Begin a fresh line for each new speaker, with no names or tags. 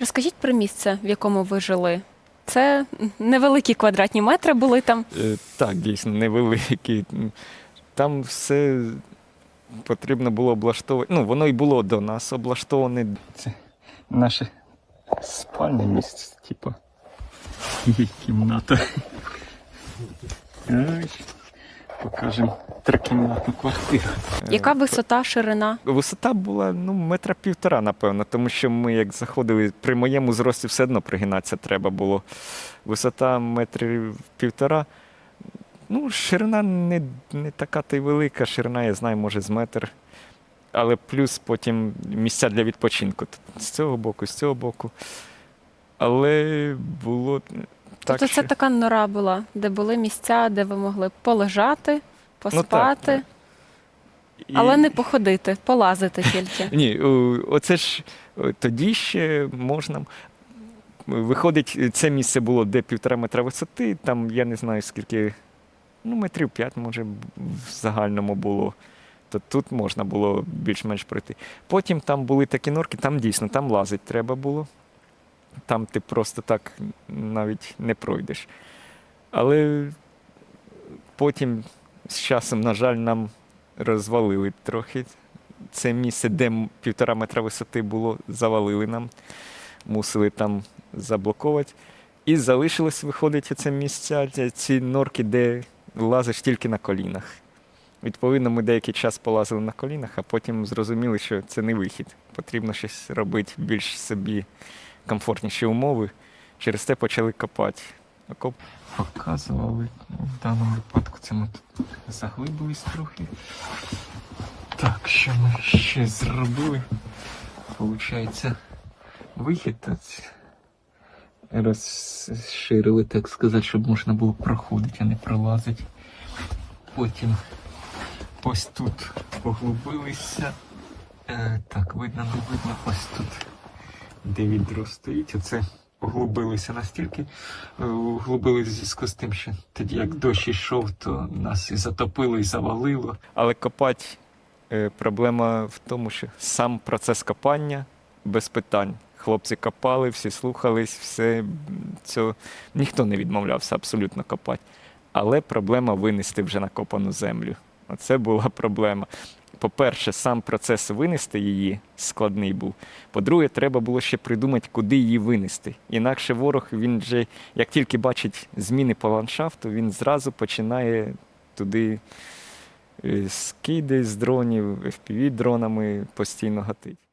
Розкажіть про місце, в якому ви жили. Це невеликі квадратні метри були там.
Е, Так, дійсно, невеликий. Там все потрібно було облаштовувати. Ну, воно і було до нас облаштоване. Це наше спальне місце, типу. Кімната. Покажемо трикімнатну квартиру.
Яка висота, ширина?
Висота була ну, метра півтора, напевно, тому що ми як заходили, при моєму зрості все одно пригинатися треба було. Висота метрів півтора. Ну, ширина не, не така та й велика, ширина, я знаю, може з метр. Але плюс потім місця для відпочинку. З цього боку, з цього боку. Але було так.
тобто
що...
це така нора була, де були місця, де ви могли полежати, поспати,
так. І-
але не походити, полазити тільки.
Ні, оце ж тоді ще можна. Виходить, це місце було де півтора метра висоти, там я не знаю скільки, ну, метрів п'ять, може, в загальному було. То тут можна було більш-менш пройти. Потім там були такі норки, там дійсно там лазить треба було. Там ти просто так навіть не пройдеш. Але потім з часом, на жаль, нам розвалили трохи це місце, де півтора метра висоти було, завалили нам, мусили там заблоковувати. І залишилось, виходить, оце місця, ці норки, де лазиш тільки на колінах. Відповідно, ми деякий час полазили на колінах, а потім зрозуміли, що це не вихід. Потрібно щось робити більш собі комфортніші умови. Через те почали копати. Окоп показували. Ну, В даному випадку це ми тут заглибились трохи. Так, що ми ще зробили? Получається, вихід розширили, так сказати, щоб можна було проходити, а не пролазити. Потім ось тут поглубилися. Е, так, видно, не видно, ось тут, де відро стоїть. Оце поглубилися настільки, е, углубилися в зв'язку з тим, що тоді як дощ йшов, то нас і затопило, і завалило. Але копати е, проблема в тому, що сам процес копання без питань. Хлопці копали, всі слухались, все цього ніхто не відмовлявся абсолютно копати. Але проблема винести вже накопану землю. Оце була проблема. По-перше, сам процес винести її складний був. По-друге, треба було ще придумати, куди її винести. Інакше ворог, він вже, як тільки бачить зміни по ландшафту, він зразу починає туди е, скиди з дронів, FPV-дронами постійно гатить.